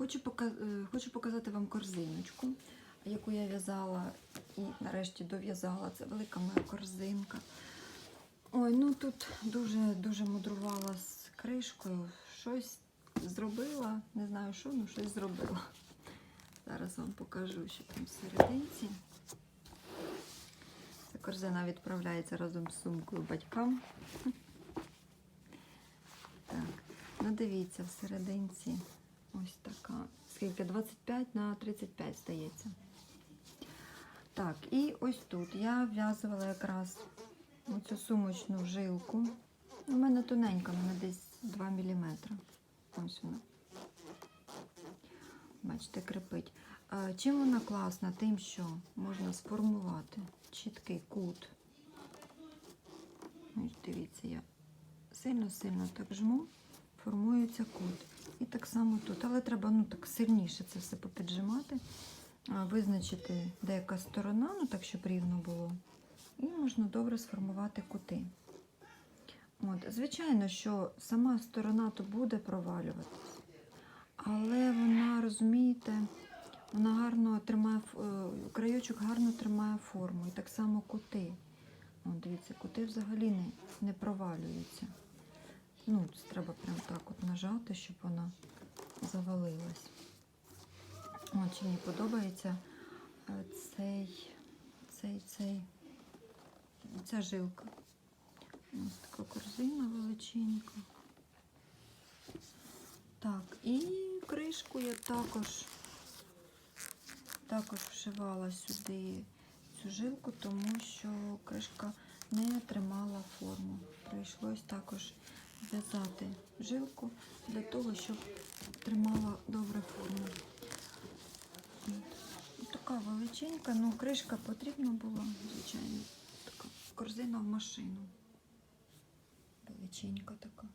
Хочу, е, хочу показати вам корзиночку, яку я в'язала і нарешті дов'язала. Це велика моя корзинка. Ой, ну тут дуже-дуже мудрувала з кришкою. Щось зробила, не знаю що, ну щось зробила. Зараз вам покажу, що там всерединці. Ця корзина відправляється разом з сумкою батькам. Так, ну дивіться, всерединці ось така. Скільки? 25 на 35 здається. Так, і ось тут я в'язувала якраз оцю сумочну жилку. У мене тоненька, у мене десь 2 мм. Ось вона. Бачите, крепить. Чим вона класна? Тим, що можна сформувати чіткий кут. Ось дивіться, я сильно-сильно так жму, формується кут. І так само тут. Але треба ну, так сильніше це все попіджимати, визначити деяка сторона, ну так, щоб рівно було. І можна добре сформувати кути. От, звичайно, що сама сторона то буде провалюватись, але вона, розумієте, вона гарно тримає, е, гарно тримає форму. І так само кути. О, дивіться, кути взагалі не, не провалюються. Ну, треба прям так от нажати, щоб вона завалилась. От, мені подобається е, цей, цей, цей, ця жилка. Ось така корзина величенька. Так, і кришку я також, також вшивала сюди цю жилку, тому що кришка не тримала форму. Прийшлось також зв'язати жилку для того, щоб тримала добре форму. Така величенька, ну кришка потрібна була, звичайно. Така корзина в машину. Величенька така.